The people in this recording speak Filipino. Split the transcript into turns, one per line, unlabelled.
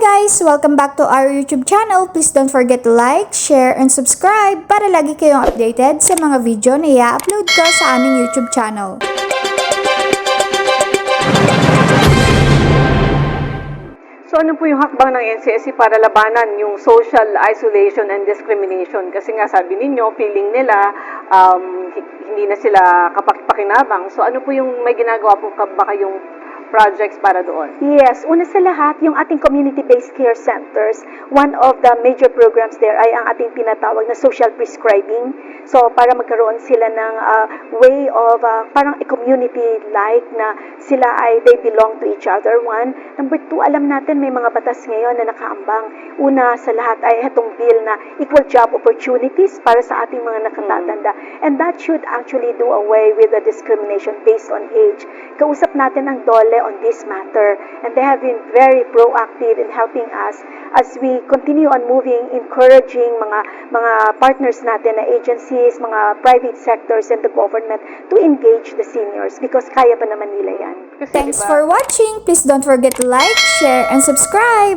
guys! Welcome back to our YouTube channel. Please don't forget to like, share, and subscribe para lagi kayong updated sa mga video na i-upload ko sa aming YouTube channel.
So ano po yung hakbang ng NCSC para labanan yung social isolation and discrimination? Kasi nga sabi ninyo, feeling nila um, hi- hindi na sila kapakinabangan. So ano po yung may ginagawa po ka- ba kayong projects para doon?
Yes, una sa lahat, yung ating community-based care centers, one of the major programs there ay ang ating tinatawag na social prescribing. So, para magkaroon sila ng uh, way of, uh, parang a community-like na sila ay, they belong to each other, one. Number two, alam natin may mga batas ngayon na nakaambang. Una sa lahat ay itong bill na equal job opportunities para sa ating mga nakatatanda. And that should actually do away with the discrimination based on age. Kausap natin ang DOLE on this matter and they have been very proactive in helping us as we continue on moving, encouraging mga mga partners natin na agencies, mga private sectors and the government to engage the seniors because kaya pa naman nila yan.
Kasi
Thanks
diba,
for watching! Please don't forget to like, share, and subscribe!